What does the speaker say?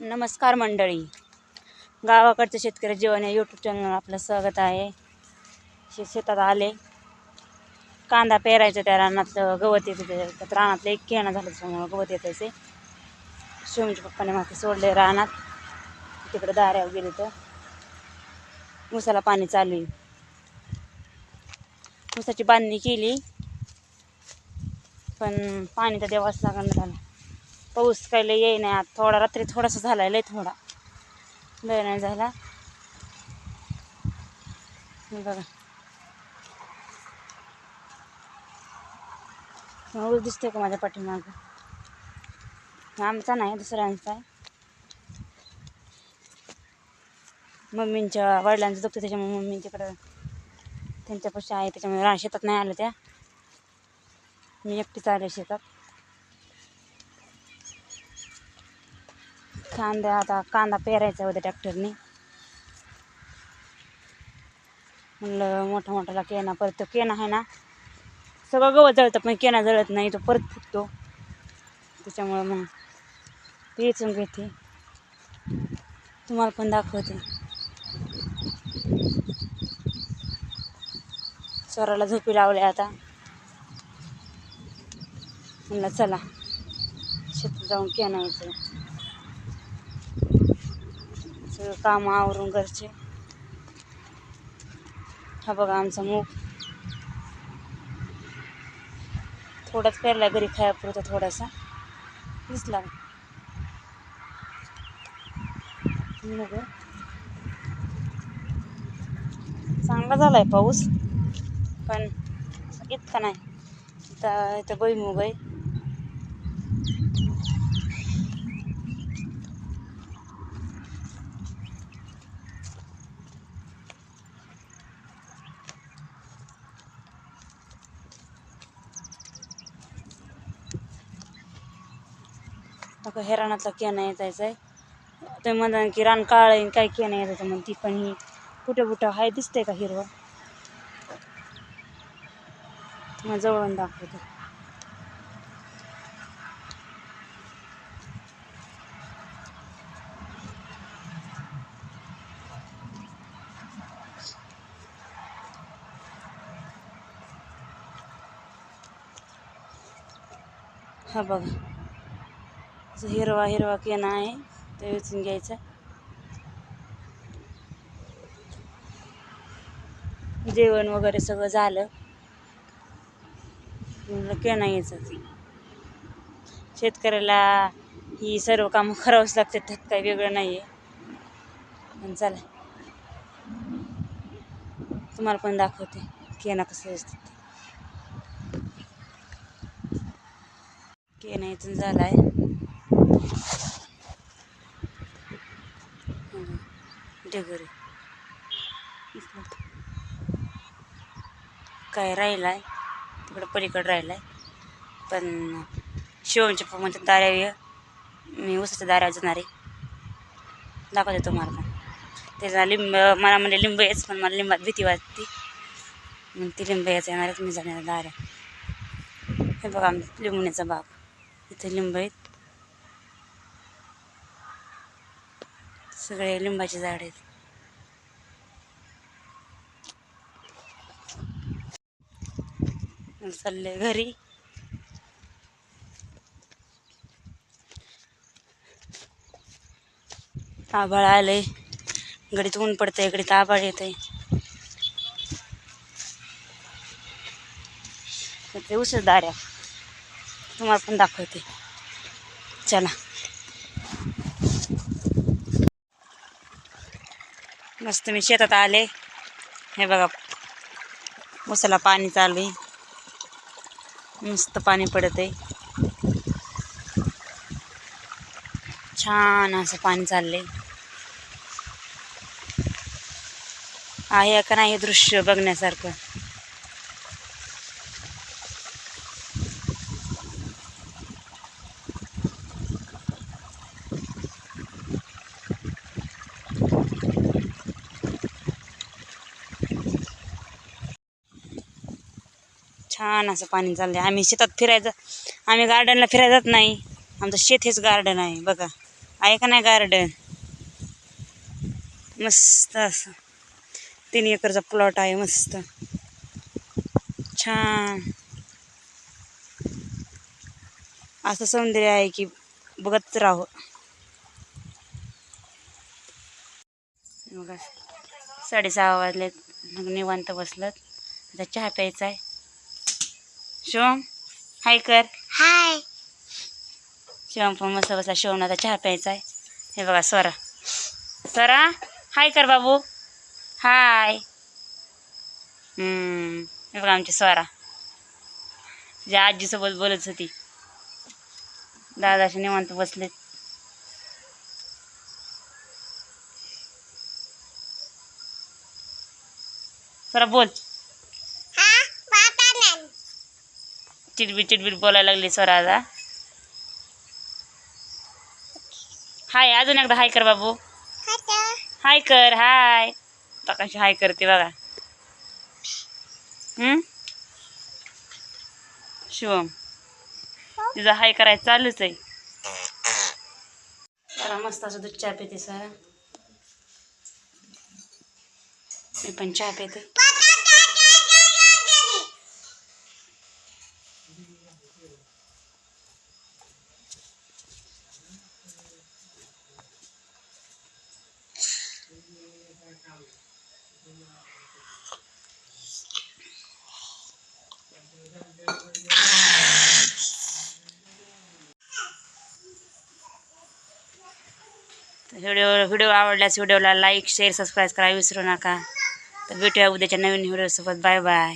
नमस्कार मंडळी. गावाकडचं शेतकरी जीवन या यूट्यूब चॅनल आपलं स्वागत आहे. शे शेतात आले. कांदा पेरायचा त्या रानातलं गवत येतं ते रानातलं एक केणं झालं त्याच्यामुळं गवत येतायचे शिवमच्या पप्पाने माती सोडले रानात. तिकडं दाऱ्यावर गेले तर ऊसाला पाणी चालू. आहे ऊसाची बांधणी केली. पण पाणी तर देवाच लागणार झालं. पाऊस काही लय येई नाही आता थोडा रात्री थोडासा झाला लय थोडा. लय नाही झाला. बघा. ऊस दिसतोय का माझ्या पाठीमागं? आमचा नाही दुसऱ्यांचा आहे. मम्मींच्या वडिलांचं दुखतं त्याच्यामुळे मम्मी तिकडं त्यांच्यापाशी आहे त्याच्यामुळे शेतात नाही आलं त्या. मी एकटीच आले शेतात. कांदा आता कांदा पेरायचा होता ट्रॅक्टरने. म्हणलं मोठा मोठाला केना परत तो केना आहे ना सगळं गवत जळतं पण केना जळत नाही तो परत फुटतो त्याच्यामुळं मग ते वेचून घेते. तुम्हाला पण दाखवते. स्वराला झोपी लावले आता. म्हणलं चला शेतात जाऊन केना यायचं सगळं कामं आवरून घरचे. हा बघा आमचा मूग. थोडाच पेरला घरी खायापुरता थोडासा. दिसला. मूग. चांगला झालाय पाऊस पण इतका नाही. इथं इथं भुईमुग आहे. आता हे रानातला केना येतायचं. आहे ते म्हणतात की रान काळ आहे काय केना येतायचं म्हणून ती पण ही कुठं कुठं हाय दिसतंय का हिरवं? मग जवळून दाखवते. हा बघा. असं हिरवा हिरवा केना आहे ते वेचून घ्यायचा. जेवण वगैरे सगळं झालं. म्हणलं केना यायचं शेतकऱ्याला ही सर्व कामं करावंच लागतात त्यात काही वेगळं नाही आहे. पण चला. तुम्हाला पण दाखवते केना कसं असतं केना इथून झाला आहे डगर काय राहिला आहे तिकडं पलीकडं राहिला आहे पण शिवमच्या पप्पाच्या दाऱ्या मी उसाच्या दाऱ्या जाणार आहे. दाखवते तुम्हाला पण. त्याचा लिंब मला म्हणजे लिंब यायच पण मला लिंबात भीती वाटते. मग ती लिंब यायचं येणार आहेत मी जाणार दाऱ्या हे बघा आमच्या लिंबण्याचा बाग. इथे लिंब आहेत. सगळे लिंबाचे झाड आहेत. चालले घरी. आभाळ आलंय. घडीत ऊन पडतंय घडीत आभाळ येतंय. ते उसळ दाऱ्या. तुम्हाला पण दाखवते. चला. मस्त मी शेतात आले. हे बघा उसाला पाणी चालू आहे. मस्त पाणी पडत आहे छान असं पाणी चाललंय. आहे का नाही हे दृश्य बघण्यासारखं? छान असं पाणी चाललंय. आम्ही शेतात फिरायचं आम्ही गार्डनला फिरायला जात नाही. आमचं शेत हेच गार्डन आहे बघा. आहे का नाही गार्डन मस्त असं. तीन एकरचा प्लॉट आहे मस्त. छान. असं सौंदर्य आहे की बघत राहो. बघा. साडेसहा वाजलेत मग निवांत बसलं आता चहा प्यायचा आहे. शिवम हाय कर हाय शिवम पण मस्त बसला शिवम आता चहा प्यायचा आहे हे बघा स्वरा स्वरा हाय कर बाबू हाय हम्म, हे बघा आमची स्वरा तुझ्या आजीसोबत बोलत होती. दादाशी निवांत बसलेत. स्वरा बोल हा वाटाणा चिटबीट चिटबीट बोलायला लागली सर आता हाय अजून एकदा हाय कर बाबू. हाय कर हाय कशी हाय करते बघा. हम्म? शिवम तिचा हाय करायचं चालूच आहे. जरा मस्त असं दूध चहा पिते सर. मी पण चहा पिते. व्हिडिओ व्हिडिओ आवडल्यास व्हिडिओला लाईक शेअर सबस्क्राईब करायला विसरू नका. तर भेटूया उद्याच्या नवीन व्हिडिओसोबत. Bye bye.